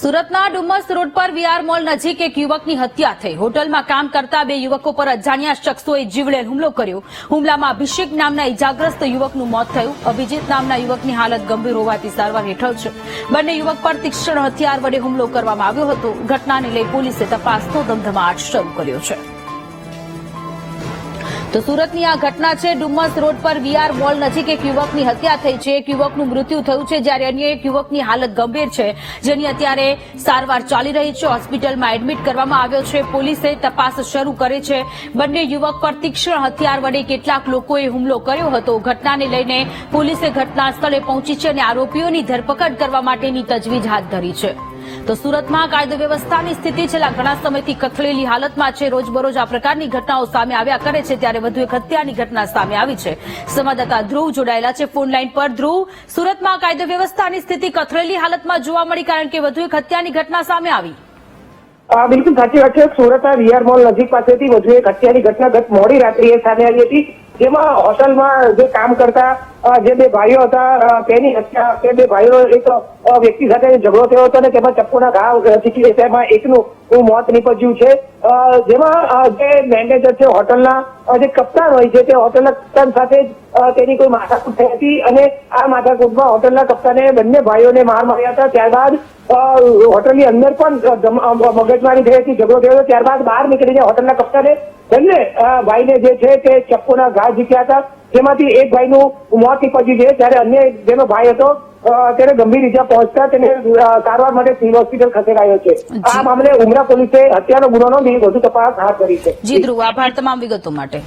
સુરતના ડુમસ રોડ પર VR mall નજીક એક યુવકની હત્યા થઈ. હોટલમાં કામ કરતા બે યુવકો પર અજાણ્યા શખ્સોએ જીવલેણ હુમલો કર્યો. હુમલામાં અભિષેક નામના ઇજાગ્રસ્ત યુવકનું મોત થયું. અભિજીત નામના યુવકની હાલત ગંભીર હોવાથી સારવાર હેઠળ છે. બંને યુવક પર તીક્ષ્ણ હથિયાર વડે હુમલો કરવામાં આવ્યો હતો. ઘટનાને લઈ પોલીસે તપાસનો ધમધમાટ શરૂ કર્યો છે. તો સુરતની આ ઘટના છે. ડુમસ રોડ પર વીઆર મોલ નજીક એક યુવકની હત્યા થઈ છે. એક યુવકનું મૃત્યુ થયું છે, જ્યારે અન્ય એક યુવકની હાલત ગંભીર છે, જેની અત્યારે સારવાર ચાલી રહી છે. હોસ્પિટલમાં એડમિટ કરવામાં આવ્યો છે. પોલીસે તપાસ શરૂ કરી છે. બંને યુવક પર તીક્ષ્ણ હથિયાર વડે કેટલાક લોકોએ હુમલો કર્યો હતો. ઘટનાને લઈને પોલીસે ઘટના સ્થળે પહોંચી છે અને આરોપીઓની ધરપકડ કરવા માટેની તજવીજ હાથ ધરી છે. તો સુરતમાં કાયદો વ્યવસ્થાની સ્થિતિ છેલ્લા ઘણા સમયથી કથળેલી હાલતમાં છે. રોજબરોજ આ પ્રકારની ઘટનાઓ સામે આવ્યા કરે છે. ત્યારે વધુ એક હત્યાની ઘટના સામે આવી છે. સંવાદદાતા ધ્રુવ જોડાયેલા છે ફોન લાઈન પર. ધ્રુવ, સુરતમાં કાયદો વ્યવસ્થાની સ્થિતિ કથળેલી હાલતમાં જોવા મળી કારણ કે વધુ એક હત્યાની ઘટના સામે આવી. બિલકુલ સાચી વાત છે. સુરતના વીઆર મોલ નજીક પાસેથી વધુ એક હત્યાની ઘટના ગત મોડી રાત્રિએ સામે આવી હતી. જેમાં હોટલમાં જે કામ કરતા જે બે ભાઈઓ હતા તેની હત્યા તે બે ભાઈઓ એક વ્યક્તિ સાથે ઝઘડો થયો હતો અને તેમાં ચપ્પુના ઘા અ, તેમાં એકનું મોત નીપજ્યું છે. જેમાં જે મેનેજર છે હોટલના જે કપ્તાન હોય છે તે હોટલના કપ્તાન સાથે તેની કોઈ માથાકૂટ થઈ હતી અને આ માથાકૂટમાં હોટલના કપ્તાને બંને ભાઈઓને માર માર્યા હતા. ત્યારબાદ હોટલની અંદર પણ મગજમારી થઈ હતી ઝઘડો થયો ત્યારબાદ બહાર નીકળીને હોટલના કપ્તાને બંને ભાઈને જે છે તે ચપ્પુના ઘા ઝીક્યા હતા. જેમાંથી એક ભાઈનું મોત નીપજ્યું છે. ત્યારે અન્ય જેનો ભાઈ હતો તેને ગંભીર ઇજા પહોંચતા તેને સારવાર માટે સિવિલ હોસ્પિટલ ખસેડાયો છે. આ મામલે ઉમરા પોલીસે હત્યાનો ગુનો નોંધી વધુ તપાસ હાથ ધરી છે. જી ધ્રુવ આભાર તમામ વિગતો માટે.